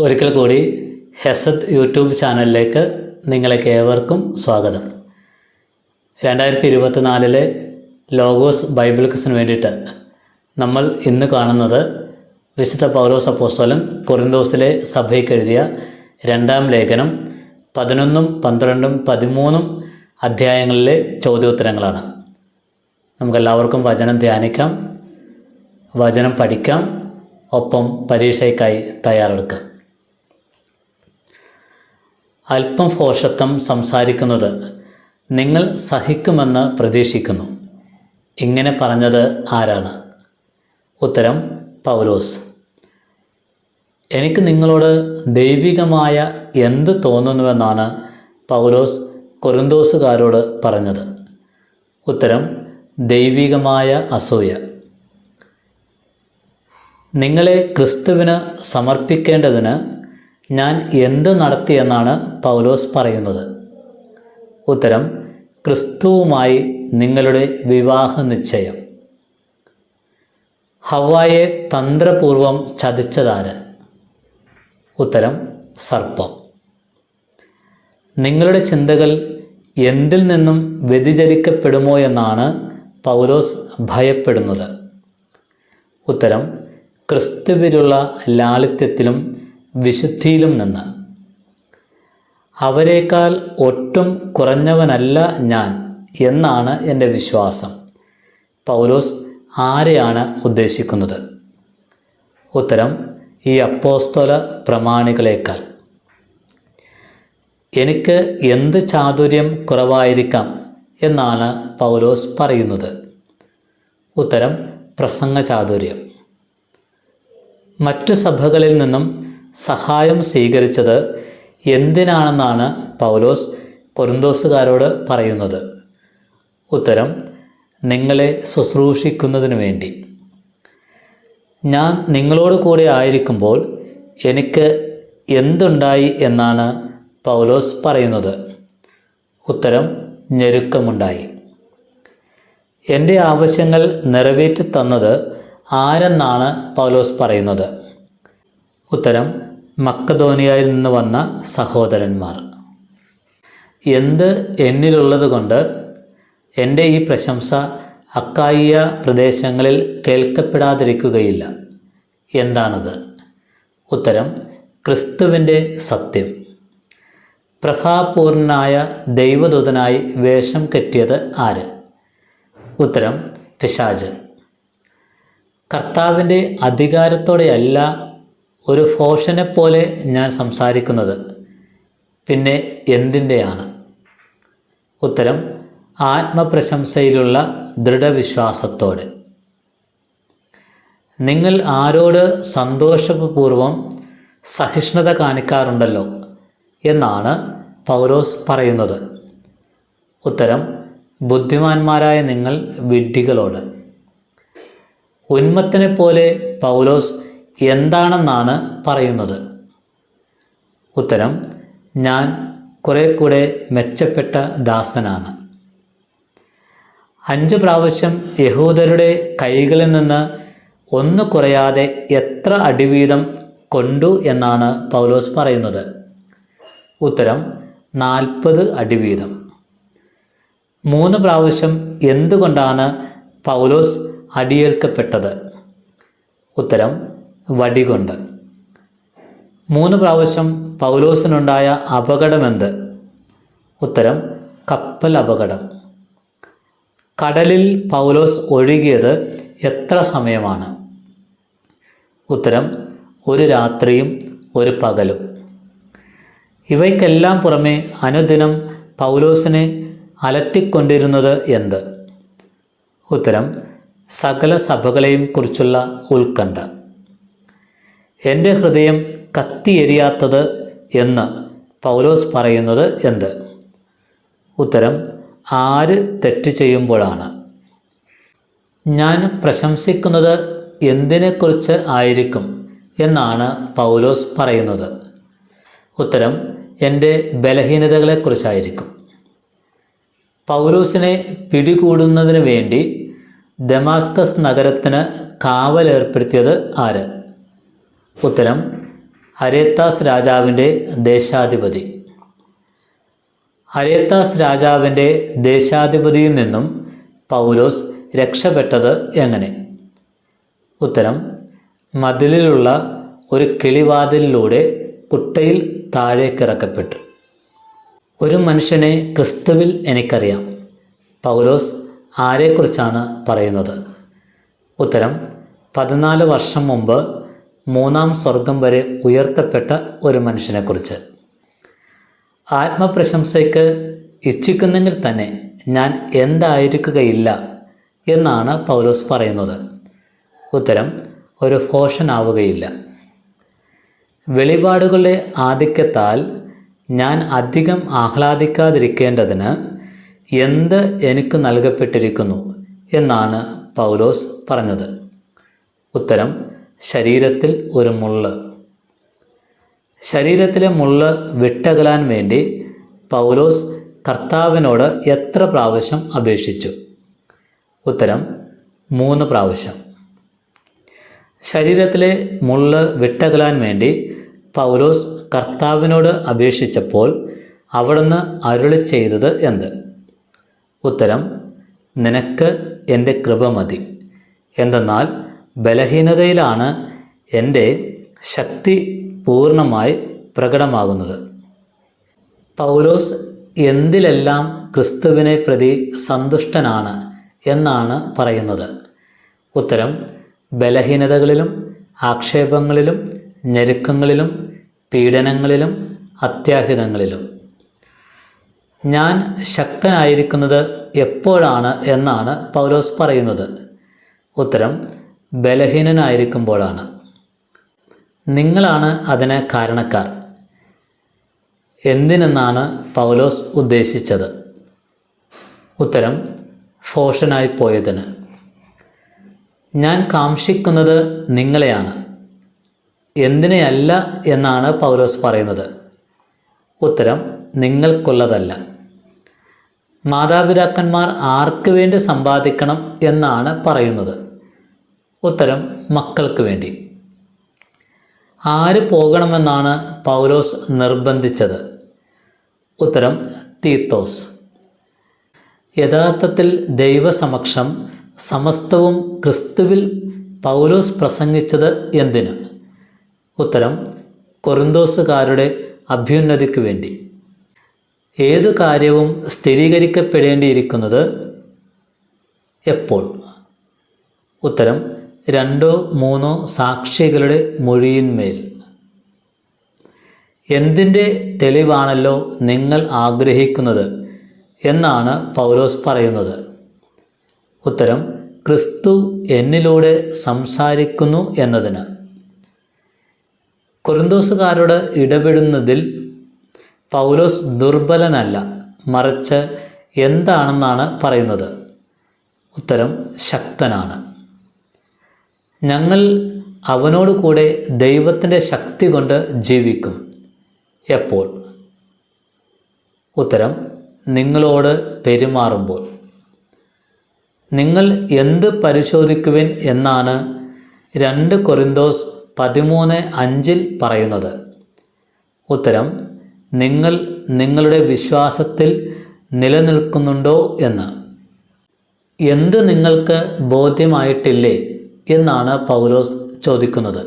ഒരിക്കൽ കൂടി ഹെസത്ത് യൂട്യൂബ് ചാനലിലേക്ക് നിങ്ങളേക്ക് ഏവർക്കും സ്വാഗതം. രണ്ടായിരത്തി ഇരുപത്തിനാലിലെ ലോഗോസ് ബൈബിൾ ക്സിന് വേണ്ടിയിട്ട് നമ്മൾ ഇന്ന് കാണുന്നത് വിശുദ്ധ പൗലോസ് അപ്പോസ്തലൻ കൊറിന്തോസിലെ സഭയ്ക്ക് എഴുതിയ രണ്ടാം ലേഖനം പതിനൊന്നും പന്ത്രണ്ടും പതിമൂന്നും അധ്യായങ്ങളിലെ ചോദ്യോത്തരങ്ങളാണ്. നമുക്കെല്ലാവർക്കും വചനം ധ്യാനിക്കാം വചനം പഠിക്കാം ഒപ്പം പരീക്ഷയ്ക്കായി തയ്യാറെടുക്കാം. അല്പം ഭോഷത്വം സംസാരിക്കുന്നത് നിങ്ങൾ സഹിക്കുമെന്ന് പ്രതീക്ഷിക്കുന്നു. ഇങ്ങനെ പറഞ്ഞത് ആരാണ്? ഉത്തരം പൗലോസ്. എനിക്ക് നിങ്ങളോട് ദൈവികമായ എന്ത് തോന്നുന്നുവെന്നാണ് പൗലോസ് കൊറിന്തോസുകാരോട് പറഞ്ഞത്. ഉത്തരം ദൈവികമായ അസൂയ. നിങ്ങളെ ക്രിസ്തുവിന് സമർപ്പിക്കേണ്ടതിന് ഞാൻ എന്ത് നടത്തിയെന്നാണ് പൗലോസ് പറയുന്നത്? ഉത്തരം ക്രിസ്തുവുമായി നിങ്ങളുടെ വിവാഹ നിശ്ചയം. ഹവായെ തന്ത്രപൂർവം ചതിച്ചതാര്? ഉത്തരം സർപ്പം. നിങ്ങളുടെ ചിന്തകൾ എന്തിൽ നിന്നും വ്യതിചലിക്കപ്പെടുമോ എന്നാണ് പൗലോസ് ഭയപ്പെടുന്നത്. ഉത്തരം ക്രിസ്തുവിലുള്ള ലാളിത്യത്തിലും വിശുദ്ധിയിലും നിന്ന്. അവരെക്കാൾ ഒട്ടും കുറഞ്ഞവനല്ല ഞാൻ എന്നാണ് എന്റെ വിശ്വാസം. പൗലോസ് ആരെയാണ് ഉദ്ദേശിക്കുന്നത്? ഉത്തരം ഈ അപ്പോസ്തല പ്രമാണികളേക്കാൾ. എനിക്ക് എന്ത് ചാതുര്യം കുറവായിരിക്കാം എന്നാണ് പൗലോസ് പറയുന്നത്. ഉത്തരം പ്രസംഗ ചാതുര്യം മറ്റു സഭകളിൽ നിന്നും സഹായം സ്വീകരിച്ചത് എന്തിനാണെന്നാണ് പൗലോസ് കൊറിന്തോസുകാരോട് പറയുന്നത്. ഉത്തരം നിങ്ങളെ ശുശ്രൂഷിക്കുന്നതിനു വേണ്ടി. ഞാൻ നിങ്ങളോട് കൂടെ ആയിരിക്കുമ്പോൾ എനിക്ക് എന്തുണ്ടായി എന്നാണ് പൗലോസ് പറയുന്നത്. ഉത്തരം ഞെരുക്കമുണ്ടായി. എന്റെ ആവശ്യങ്ങൾ നിറവേറ്റി തന്നത് ആരെന്നാണ് പൗലോസ് പറയുന്നത്. ഉത്തരം മക്കധോനിയയിൽ നിന്ന് വന്ന സഹോദരന്മാർ. എന്ത് എന്നിലുള്ളത് കൊണ്ട് എന്റെ ഈ പ്രശംസ അക്കായിയ പ്രദേശങ്ങളിൽ കേൾക്കപ്പെടാതിരിക്കുകയില്ല. എന്താണത്? ഉത്തരം ക്രിസ്തുവിന്റെ സത്യം. പ്രഭാപൂർണനായ ദൈവദൂതനായി വേഷം കെട്ടിയത് ആര്? ഉത്തരം പിശാചൻ കർത്താവിന്റെ അധികാരത്തോടെയല്ല ഒരു ഫോഷനെ പോലെ ഞാൻ സംസാരിക്കുന്നത് പിന്നെ എന്തിന്റെയാണ്? ഉത്തരം ആത്മപ്രശംസയിലുള്ള ദൃഢവിശ്വാസത്തോടെ. നിങ്ങൾ ആരോട് സന്തോഷപൂർവം സഹിഷ്ണുത കാണിക്കാറുണ്ടല്ലോ എന്നാണ് പൗലോസ് പറയുന്നത്. ഉത്തരം ബുദ്ധിമാന്മാരായ നിങ്ങൾ വിഡ്ഢികളോട്. ഉന്മത്തിനെ പോലെ പൗലോസ് എന്താണെന്നാണ് പറയുന്നത്? ഉത്തരം ഞാൻ കുറെ കൂടെ മെച്ചപ്പെട്ട ദാസനാണ്. അഞ്ച് പ്രാവശ്യം യഹൂദരുടെ കൈകളിൽ നിന്ന് ഒന്ന് കുറയാതെ എത്ര അടിവീതം കൊണ്ടു എന്നാണ് പൗലോസ് പറയുന്നത്. ഉത്തരം നാൽപ്പത് അടിവീതം മൂന്ന് പ്രാവശ്യം എന്തുകൊണ്ടാണ് പൗലോസ് അടിയേൽക്കപ്പെട്ടത്? ഉത്തരം വടികൊണ്ട്. മൂന്ന് പ്രാവശ്യം പൗലോസിനുണ്ടായ അപകടമെന്ത്? ഉത്തരം കപ്പൽ അപകടം. കടലിൽ പൗലോസ് ഒഴുകിയത് എത്ര സമയമാണ്? ഉത്തരം ഒരു രാത്രിയും ഒരു പകലും. ഇവയ്ക്കെല്ലാം പുറമെ അനുദിനം പൗലോസിനെ അലട്ടിക്കൊണ്ടിരുന്നത് എന്ത്? ഉത്തരം സകല സഭകളെയും കുറിച്ചുള്ള ഉത്കണ്ഠ. എന്റെ ഹൃദയം കത്തിയെരിയാത്തത് എന്ന് പൗലോസ് പറയുന്നത് എന്ത്? ഉത്തരം ആര് തെറ്റ് ചെയ്യുമ്പോഴാണ്. ഞാൻ പ്രശംസിക്കുന്നത് എന്തിനെക്കുറിച്ച് ആയിരിക്കും എന്നാണ് പൗലോസ് പറയുന്നത്. ഉത്തരം എന്റെ ബലഹീനതകളെക്കുറിച്ചായിരിക്കും. പൗലോസിനെ പിടികൂടുന്നതിന് വേണ്ടി ദമാസ്കസ് നഗരത്തിന് കാവലേർപ്പെടുത്തിയത് ആര്? ഉത്തരം അരേത്താസ് രാജാവിന്റെ ദേശാധിപതി. അരേത്താസ് രാജാവിന്റെ ദേശാധിപതിയിൽ നിന്നും പൗലോസ് രക്ഷപ്പെട്ടത് എങ്ങനെ? ഉത്തരം മതിലിലുള്ള ഒരു കിളിവാതിലിലൂടെ കുട്ടയിൽ താഴേക്കിറക്കപ്പെട്ടു. ഒരു മനുഷ്യനെ ക്രിസ്തുവിൽ എനിക്കറിയാം. പൗലോസ് ആരെക്കുറിച്ചാണ് പറയുന്നത്? ഉത്തരം പതിനാല് വർഷം മുമ്പ് മൂന്നാം സ്വർഗം വരെ ഉയർത്തപ്പെട്ട ഒരു മനുഷ്യനെക്കുറിച്ച്. ആത്മപ്രശംസയ്ക്ക് ഇച്ഛിക്കുന്നെങ്കിൽ തന്നെ ഞാൻ എന്തായിരിക്കുകയില്ല എന്നാണ് പൗലോസ് പറയുന്നത്. ഉത്തരം ഒരു ഫോഷനാവുകയില്ല വെളിപാടുകളുടെ ആധിക്യത്താൽ ഞാൻ അധികം ആഹ്ലാദിക്കാതിരിക്കേണ്ടതിന് എന്ത് എനിക്ക് നൽകപ്പെട്ടിരിക്കുന്നു എന്നാണ് പൗലോസ് പറഞ്ഞത്. ഉത്തരം ശരീരത്തിൽ ഒരു മുള്ള്. ശരീരത്തിലെ മുള്ള് വിട്ടകലാൻ വേണ്ടി പൗലോസ് കർത്താവിനോട് എത്ര പ്രാവശ്യം അപേക്ഷിച്ചു? ഉത്തരം മൂന്ന് പ്രാവശ്യം. ശരീരത്തിലെ മുള്ള് വിട്ടകലാൻ വേണ്ടി പൗലോസ് കർത്താവിനോട് അപേക്ഷിച്ചപ്പോൾ അവിടുന്ന് അരുളി ചെയ്തത് എന്ത്? ഉത്തരം നിനക്ക് എന്റെ കൃപ മതി. എന്തെന്നാൽ ബലഹീനതയിലാണ് എന്റെ ശക്തി പൂർണമായി പ്രകടമാകുന്നത്. പൗലോസ് എന്തിലെല്ലാം ക്രിസ്തുവിനെ പ്രതി സന്തുഷ്ടനാണ് എന്നാണ് പറയുന്നത്. ഉത്തരം ബലഹീനതകളിലും ആക്ഷേപങ്ങളിലും ഞെരുക്കങ്ങളിലും പീഡനങ്ങളിലും അത്യാഹിതങ്ങളിലും. ഞാൻ ശക്തനായിരിക്കുന്നത് എപ്പോഴാണ് എന്നാണ് പൗലോസ് പറയുന്നത്. ഉത്തരം ബലഹീനനായിരിക്കുമ്പോഴാണ്. നിങ്ങളാണ് അതിന് കാരണക്കാർ. എന്തിനെന്നാണ് പൗലോസ് ഉദ്ദേശിച്ചത്? ഉത്തരം ഫോഷനായി പോയതിന്. ഞാൻ കാംഷിക്കുന്നത് നിങ്ങളെയാണ്. എന്തിനെയല്ല എന്നാണ് പൗലോസ് പറയുന്നത്? ഉത്തരം നിങ്ങൾക്കുള്ളതല്ല. മാതാപിതാക്കന്മാർ ആർക്ക് വേണ്ടി സമ്പാദിക്കണം എന്നാണ് പറയുന്നത്? ഉത്തരം മക്കൾക്ക് വേണ്ടി. ആര് പോകണമെന്നാണ് പൗലോസ് നിർബന്ധിച്ചത്? ഉത്തരം തീത്തോസ്. യഥാർത്ഥത്തിൽ ദൈവസമക്ഷം സമസ്തവും ക്രിസ്തുവിൽ പൗലോസ് പ്രസംഗിച്ചത് എന്തിന്? ഉത്തരം കൊറിന്തോസുകാരുടെ അഭ്യുന്നതിക്ക് വേണ്ടി. ഏതു കാര്യവും സ്ഥിരീകരിക്കപ്പെടേണ്ടിയിരിക്കുന്നത് എപ്പോൾ? ഉത്തരം രണ്ടോ മൂന്നോ സാക്ഷികളുടെ മൊഴിയിന്മേൽ. എന്തിന്റെ തെളിവാണല്ലോ നിങ്ങൾ ആഗ്രഹിക്കുന്നത് എന്നാണ് പൗലോസ് പറയുന്നത്. ഉത്തരം ക്രിസ്തു എന്നിലൂടെ സംസാരിക്കുന്നു എന്നതിന്. കൊറിന്തോസുകാരോട് ഇടപെടുന്നതിൽ പൗലോസ് ദുർബലനല്ല മറിച്ച് എന്താണെന്നാണ് പറയുന്നത്. ഉത്തരം ശക്തനാണ്. ഞങ്ങൾ അവനോട് കൂടെ ദൈവത്തിന്റെ ശക്തി കൊണ്ട് ജീവിക്കും. എപ്പോൾ? ഉത്തരം നിങ്ങളോട് പെരുമാറുമ്പോൾ. നിങ്ങൾ എന്ത് പരിശോധിക്കുവിൻ എന്നാണ് രണ്ട് കൊറിന്തോസ് പതിമൂന്ന് അഞ്ചിൽ പറയുന്നത്. ഉത്തരം നിങ്ങൾ നിങ്ങളുടെ വിശ്വാസത്തിൽ നിലനിൽക്കുന്നുണ്ടോ എന്ന്. എന്ത് നിങ്ങൾക്ക് ബോധ്യമായിട്ടില്ലേ? എന്നാണ് പൗലോസ് ചോദിക്കുന്നത്.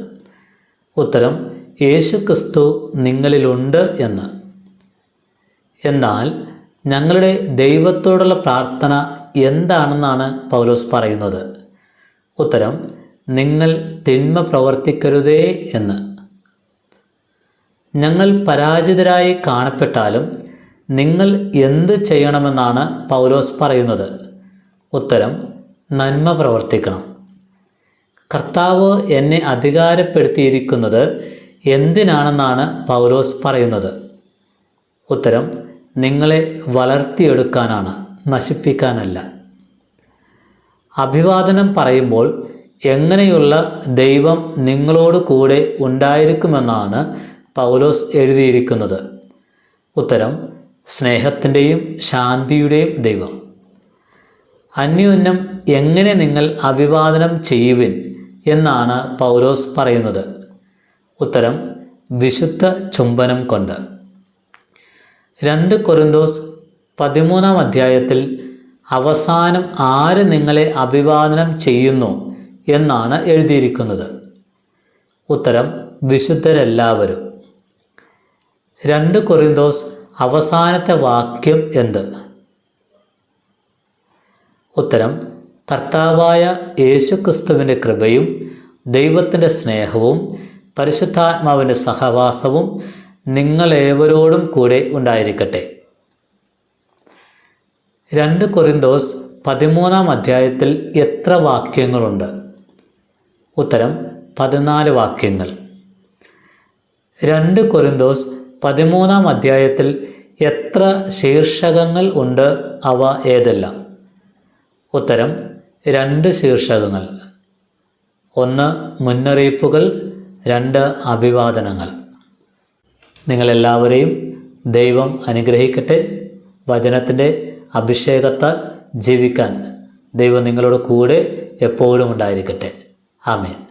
ഉത്തരം യേശു ക്രിസ്തു നിങ്ങളിലുണ്ട് എന്ന്. എന്നാൽ ഞങ്ങളുടെ ദൈവത്തോടുള്ള പ്രാർത്ഥന എന്താണെന്നാണ് പൗലോസ് പറയുന്നത്. ഉത്തരം നിങ്ങൾ തിന്മ പ്രവർത്തിക്കരുതേ എന്ന്. ഞങ്ങൾ പരാജിതരായി കാണപ്പെട്ടാലും നിങ്ങൾ എന്ത് ചെയ്യണമെന്നാണ് പൗലോസ് പറയുന്നത്. ഉത്തരം നന്മ പ്രവർത്തിക്കണം. കർത്താവ് എന്നെ അധികാരപ്പെടുത്തിയിരിക്കുന്നത് എന്തിനാണെന്നാണ് പൗലോസ് പറയുന്നത്? ഉത്തരം നിങ്ങളെ വളർത്തിയെടുക്കാനാണ് നശിപ്പിക്കാനല്ല. അഭിവാദനം പറയുമ്പോൾ എങ്ങനെയുള്ള ദൈവം നിങ്ങളോട് കൂടെ ഉണ്ടായിരിക്കുമെന്നാണ് പൗലോസ് എഴുതിയിരിക്കുന്നത്. ഉത്തരം സ്നേഹത്തിന്റെയും ശാന്തിയുടെയും ദൈവം. അന്യോന്യം എങ്ങനെ നിങ്ങൾ അഭിവാദനം ചെയ്യുവിൻ എന്നാണ് പൗലോസ് പറയുന്നത്. ഉത്തരം വിശുദ്ധ ചുംബനം കൊണ്ട്. രണ്ട് കൊരന്തോസ് പതിമൂന്നാം അധ്യായത്തിൽ അവസാനം ആര് നിങ്ങളെ അഭിവാദനം ചെയ്യുന്നു? എന്നാണ് എഴുതിയിരിക്കുന്നത്. ഉത്തരം വിശുദ്ധരെല്ലാവരും. രണ്ട് കൊറിന്തോസ് അവസാനത്തെ വാക്യം എന്ത്? ഉത്തരം കർത്താവായ യേശുക്രിസ്തുവിന്റെ കൃപയും ദൈവത്തിന്റെ സ്നേഹവും പരിശുദ്ധാത്മാവിന്റെ സഹവാസവും നിങ്ങളേവരോടും കൂടെ ഉണ്ടായിരിക്കട്ടെ. രണ്ട് കൊറിന്തോസ് പതിമൂന്നാം അധ്യായത്തിൽ എത്ര വാക്യങ്ങളുണ്ട്? ഉത്തരം പതിനാല് വാക്യങ്ങൾ. രണ്ട് കൊരിന്തോസ് പതിമൂന്നാം അധ്യായത്തിൽ എത്ര ശീർഷകങ്ങൾ ഉണ്ട്? അവ ഏതെല്ലാം? ഉത്തരം രണ്ട് ശീർഷകങ്ങൾ. ഒന്ന് മുന്നറിയിപ്പുകൾ രണ്ട് അഭിവാദനങ്ങൾ. നിങ്ങളെല്ലാവരെയും ദൈവം അനുഗ്രഹിക്കട്ടെ. വചനത്തിന്റെ അഭിഷേകത്താൽ ജീവിക്കാൻ ദൈവം നിങ്ങളുടെ കൂടെ എപ്പോഴും ഉണ്ടായിരിക്കട്ടെ. ആമേൻ.